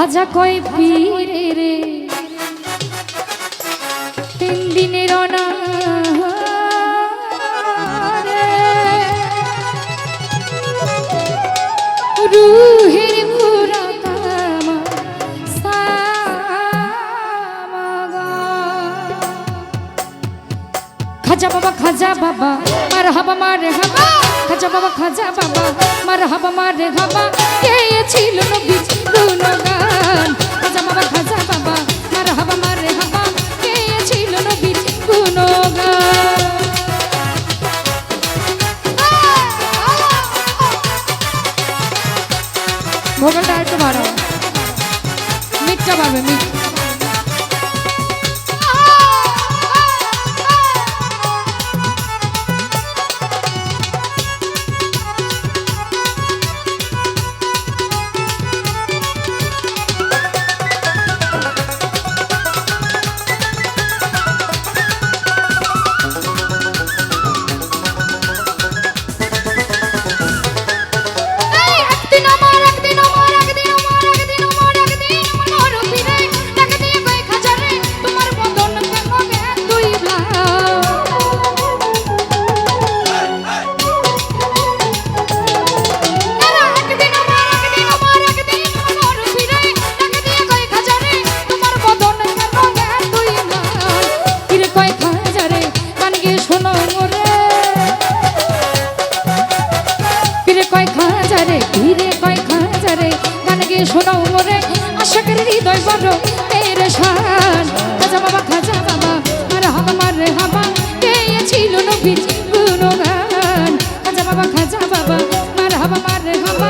খাজা কয় পীরে রে তিন দিনের অনাহারে। রুহের খাজা বাবা খাজা বাবা, মার হাবা, মারে হাবা। খাজা বাবা খাজা বাবা, মার হাবা, মারে হাবা। কে ছিল নবী গুণগান ভোগালটা একটু বাড়াও। মিটটা পাবে মিট। কয় খাজারে ফিরে কয় খাজারে। গান গিয়ে শোনাও মোরে আশাকের হৃদয় বড় এর শান। খাজা বাবা খাজা বাবা, আর হামার রে হামা পেয়েছিল ছিল নবীর গুণগান? খাজা বাবা খাজা বাবা, মার হাবা মারে হাবা কে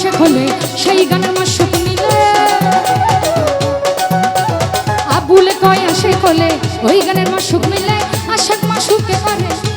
সে খোলে, সেই গানের আমার সুখ মিলে। আবুলে কয় আসে খোলে ওই গানের মা সুখ মিলে। আশাক মা সুখে পারে।